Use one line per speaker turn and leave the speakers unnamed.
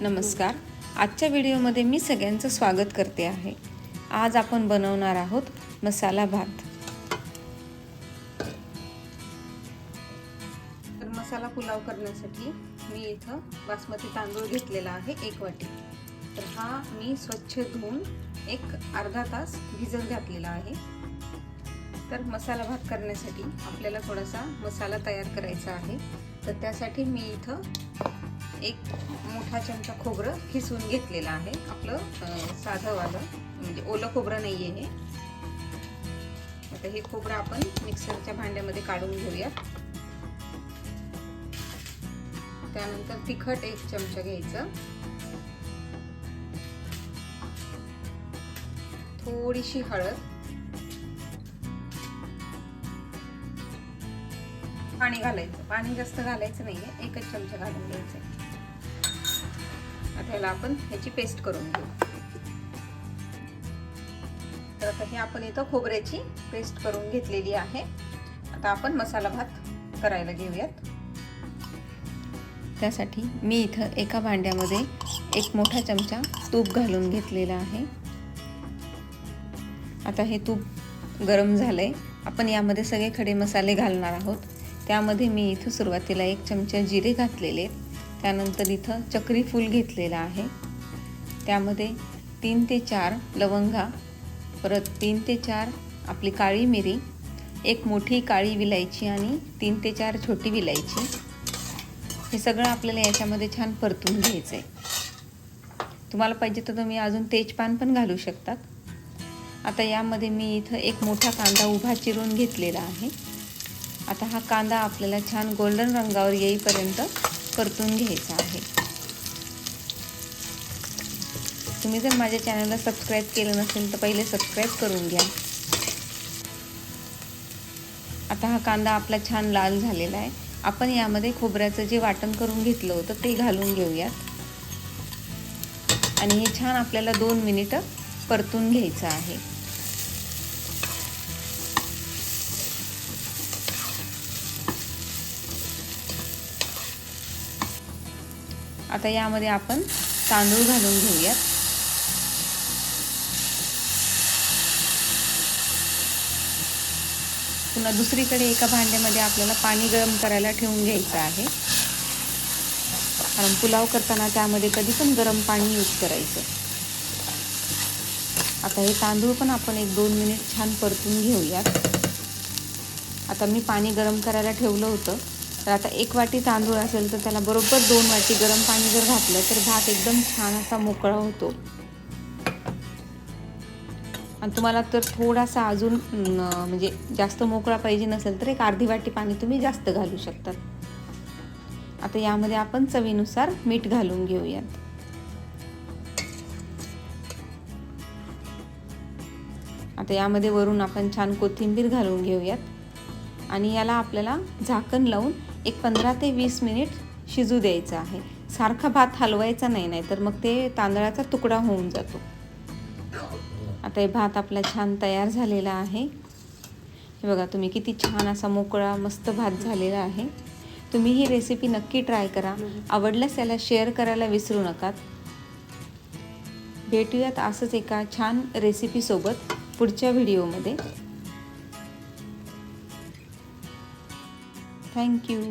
नमस्कार. आजच्या व्हिडिओमध्ये मी सगळ्यांचं स्वागत करते आहे. आज आपण बनवणार आहोत मसाला भात. तर मसाला पुलाव करण्यासाठी मी इथं बासमती तांदूळ घेतलेला आहे एक वाटी. तर हा मी स्वच्छ धुवून एक अर्धा तास भिजत घातलेला आहे. तर मसाला भात करण्यासाठी आपल्याला थोडासा मसाला तयार करायचा आहे. तर त्यासाठी मी इथं एक मोठा चमचा खोबरं खिसून घेतलेलं आहे. आपलं साधंवालं म्हणजे ओलं खोबरं नाही आहे हे. आता हे खोबरं आपण मिक्सरच्या भांड्यामध्ये काढून घेऊया त्यानंतर तिखट एक चमचा घ्यायचं. थोडीशी हळद. पाणी घालायचं. पाणी जास्त घालायचं नाहीये. एकच चमचा घालून घ्यायचं ह्याला आपण ह्याची पेस्ट करून घेऊ. तर आता हे आपण इथं खोबऱ्याची पेस्ट करून घेतलेली आहे. आता आपण मसाला भात करायला घेऊयात. त्यासाठी मी इथं एका भांड्यामध्ये एक मोठा चमचा तूप घालून घेतलेला आहे. आता हे तूप गरम झालंय. आपण यामध्ये सगळे खडे मसाले घालणार आहोत. त्यामध्ये मी इथं सुरुवातीला एक चमचा जिरे घातलेले. आहेत त्यानंतर इथं चक्री फूल घेतलेलं आहे. त्यामध्ये तीन ते चार लवंगा परत तीन ते चार आपली काळी मिरी एक मोठी काळी विलायची आणि तीन ते चार छोटी विलायची. हे सगळं आपल्याला याच्यामध्ये छान परतून घ्यायचं आहे तुम्हाला पाहिजे तर तुम्ही अजून तेजपान पण घालू शकतात आता यामध्ये मी इथं एक मोठा कांदा उभा चिरून घेतलेला आहे. आता हा कांदा आपल्याला छान गोल्डन रंगावर येईपर्यंत परतून घ्यायचा आहे. तुम्ही जर माझ्या चॅनलला सबस्क्राईब केलं नसेल तर पहिले सबस्क्राईब करून घ्या. आता हा कांदा आपला छान लाल झालेला आहे. आपण यामध्ये खोबऱ्याचं जे वाटण करून घेतलं होतं ते घालून घेऊयात. आणि हे छान आपल्याला दोन मिनिटं परतून घ्यायचं आहे. आता यामध्ये आपण तांदूळ घालून घेऊयात. पुन्हा दुसरीकडे एका भांड्यामध्ये आपल्याला पाणी गरम करायला ठेवून घ्यायचं आहे. कारण पुलाव करताना त्यामध्ये कधी पण गरम पाणी यूज करायचं. आता हे तांदूळ पण आपण एक दोन मिनिट छान परतून घेऊयात. आता मी पाणी गरम करायला ठेवलं होतं. तर आता एक वाटी तांदूळ असेल तर त्याला बरोबर दोन वाटी गरम पाणी जर घातलं तर भात एकदम छान असा मोकळा होतो. आणि तुम्हाला तर थोडासा अजून म्हणजे जास्त मोकळा पाहिजे नसेल तर एक अर्धी वाटी पाणी तुम्ही जास्त घालू शकतात आता यामध्ये आपण चवीनुसार मीठ घालून घेऊयात. आता यामध्ये वरून आपण छान कोथिंबीर घालून घेऊयात. आणि याला आपल्याला झाकण लावून एक पंधरा ते वीस मिनिट शिजू द्यायचं आहे. सारखा भात हलवायचा नाही नाही तर मग ते तांदळाचा तुकडा होऊन जातो. आता हे भात आपला छान तयार झालेला आहे. हे बघा तुम्ही किती छान असा मोकळा मस्त भात झालेला आहे. तुम्ही ही रेसिपी नक्की ट्राय करा. आवडल्यास याला शेअर करायला विसरू नका. भेटूयात असंच एका छान रेसिपीसोबत पुढच्या व्हिडिओमध्ये থ্যাংক ইউ